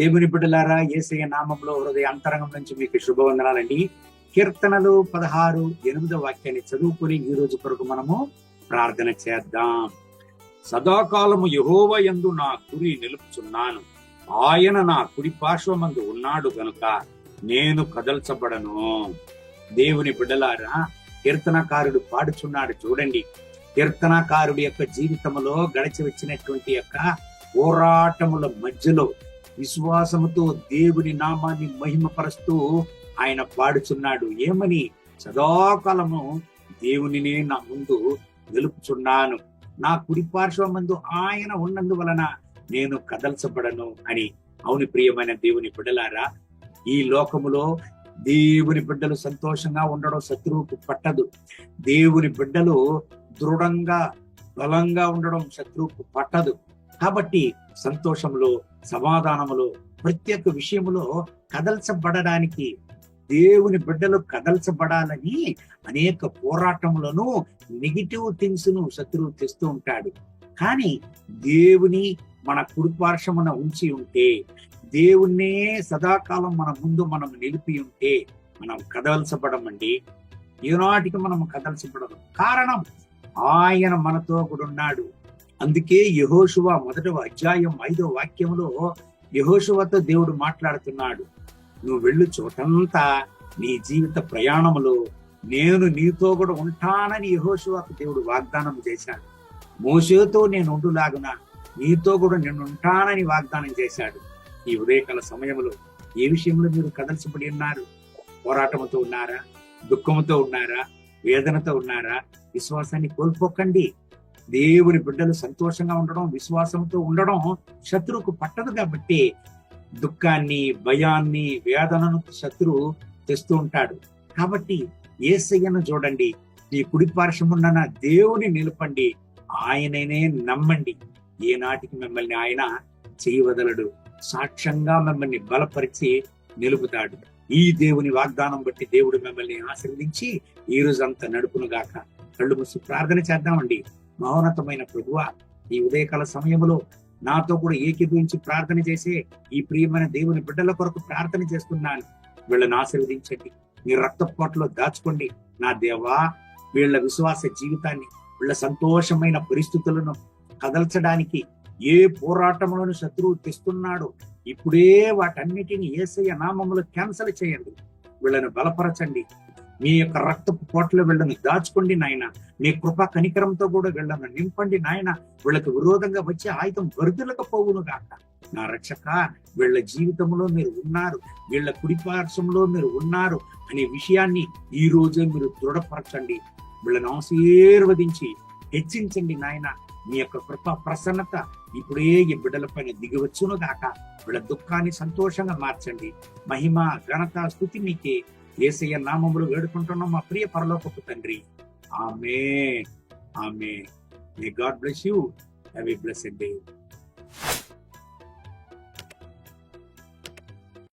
దేవుని బిడ్డలారా ఏసయ్య నామంలో హృదయ అంతరంగం నుంచి మీకు శుభవందనాలండి. కీర్తనలు పదహారు ఎనిమిదో వాక్యాన్ని చదువుకుని ఈ రోజు కొరకు మనము ప్రార్థన చేద్దాం. సదాకాలము యహోవ యందు నా గురి నిలుపుచున్నాను. ఆయన నా కుడి పార్శ్వమందు ఉన్నాడు గనుక నేను కదల్చబడను. దేవుని బిడ్డలారా కీర్తనకారుడు పాడుచున్నాడు చూడండి. కీర్తనకారుడి యొక్క జీవితంలో గడిచి వచ్చినటువంటి యొక్క పోరాటముల మధ్యలో విశ్వాసముతో దేవుని నామాన్ని మహిమపరుస్తూ ఆయన పాడుచున్నాడు. ఏమని? సదాకాలము దేవునినే నా ముందు నిలుపుచున్నాను. నా కుడి పార్శ్వమందు ఆయన ఉన్నందువలన నేను కదల్చబడను అని. అవుని ప్రియమైన దేవుని బిడ్డలారా ఈ లోకములో దేవుని బిడ్డలు సంతోషంగా ఉండడం శత్రువుకు పట్టదు. దేవుని బిడ్డలు దృఢంగా బలంగా ఉండడం శత్రువుకు పట్టదు. కాబట్టి సంతోషంలో సమాధానములో ప్రతి ఒక్క విషయములో కదల్చబడడానికి దేవుని బిడ్డలు కదల్చబడాలని అనేక పోరాటములను నెగిటివ్ థింగ్స్ను శత్రువు తెస్తూ ఉంటాడు. కానీ దేవుని మన కుడిపార్శ్వమున ఉంచి ఉంటే దేవుణ్ణే సదాకాలం మన ముందు మనం నిలిపి ఉంటే మనం కదల్చబడమండి. ఈనాటికి మనం కదల్చబడదు కారణం ఆయన మనతో కూడా ఉన్నాడు అందుకే యహోశువ మొదటి అధ్యాయం ఐదో వాక్యంలో యహోశువతో దేవుడు మాట్లాడుతున్నాడు. నువ్వు వెళ్ళు చోటంతా నీ జీవిత ప్రయాణములో నేను నీతో కూడా ఉంటానని యహోశువకు దేవుడు వాగ్దానం చేశాడు. మోసేతో నేను ఉండులాగున నీతో కూడా నేను ఉంటానని వాగ్దానం చేశాడు. ఈ ఉదయకాల సమయంలో ఏ విషయంలో మీరు కదల్చబడి ఉన్నారు? పోరాటంతో ఉన్నారా? దుఃఖంతో ఉన్నారా? వేదనతో ఉన్నారా? విశ్వాసాన్ని కోల్పోకండి. దేవుని బిడ్డలు సంతోషంగా ఉండడం విశ్వాసంతో ఉండడం శత్రువుకు పట్టదు కాబట్టి దుఃఖాన్ని భయాన్ని వేదనను శత్రువు తెస్తూ ఉంటాడు. కాబట్టి ఏసయ్యను చూడండి. ఈ కుడి పార్శ్వమున్న దేవుని నిలపండి. ఆయననే నమ్మండి. ఏనాటికి మిమ్మల్ని ఆయన చేయవదలడు. సాక్ష్యంగా మిమ్మల్ని బలపరిచి నిలుపుతాడు. ఈ దేవుని వాగ్దానం బట్టి దేవుడు మిమ్మల్ని ఆశీర్వదించి ఈ రోజంతా నడుపును గాక కళ్ళు మూసి ప్రార్థన చేద్దామండి. మహోన్నతమైన ప్రభువ ఈ ఉదయకాల సమయంలో నాతో కూడా ఏకీభవించి ప్రార్థన చేసే ఈ ప్రియమైన దేవుని బిడ్డల కొరకు ప్రార్థన చేస్తున్నాను. వీళ్ళని ఆశీర్వదించండి. మీ రక్తపోట్లో దాచుకోండి. నా దేవా వీళ్ళ విశ్వాస జీవితాన్ని వీళ్ళ సంతోషమైన పరిస్థితులను కదల్చడానికి ఏ పోరాటంలోని శత్రువు తెస్తున్నాడో ఇప్పుడే వాటన్నిటిని ఏసయ్య నామములు క్యాన్సల్ చేయండి. వీళ్ళని బలపరచండి. మీ యొక్క రక్తపు పోట్లో వెళ్ళను దాచుకోండి నాయన. మీ కృప కనికరంతో కూడా వీళ్ళను నింపండి నాయన. వీళ్ళకి విరోధంగా వచ్చే ఆయుధం వరుదులకు పోవును గాక. నా రక్షక వీళ్ళ జీవితంలో మీరు ఉన్నారు. వీళ్ళ కుడిపార్శ్వంలో మీరు ఉన్నారు అనే విషయాన్ని ఈ రోజే మీరు దృఢపరచండి. వీళ్ళని ఆశీర్వదించి హెచ్చించండి నాయన. మీ యొక్క కృప ప్రసన్నత ఇప్పుడే ఈ బిడ్డల పైన దిగవచ్చును గాక. వీళ్ళ దుఃఖాన్ని సంతోషంగా మార్చండి. మహిమ ఘనత స్థుతి మీకే ఏసయ్య నామములు వేడుకుంటున్నాం మా ప్రియ పరలోకపు తండ్రి. ఆమె ఆమె God bless you have a bless day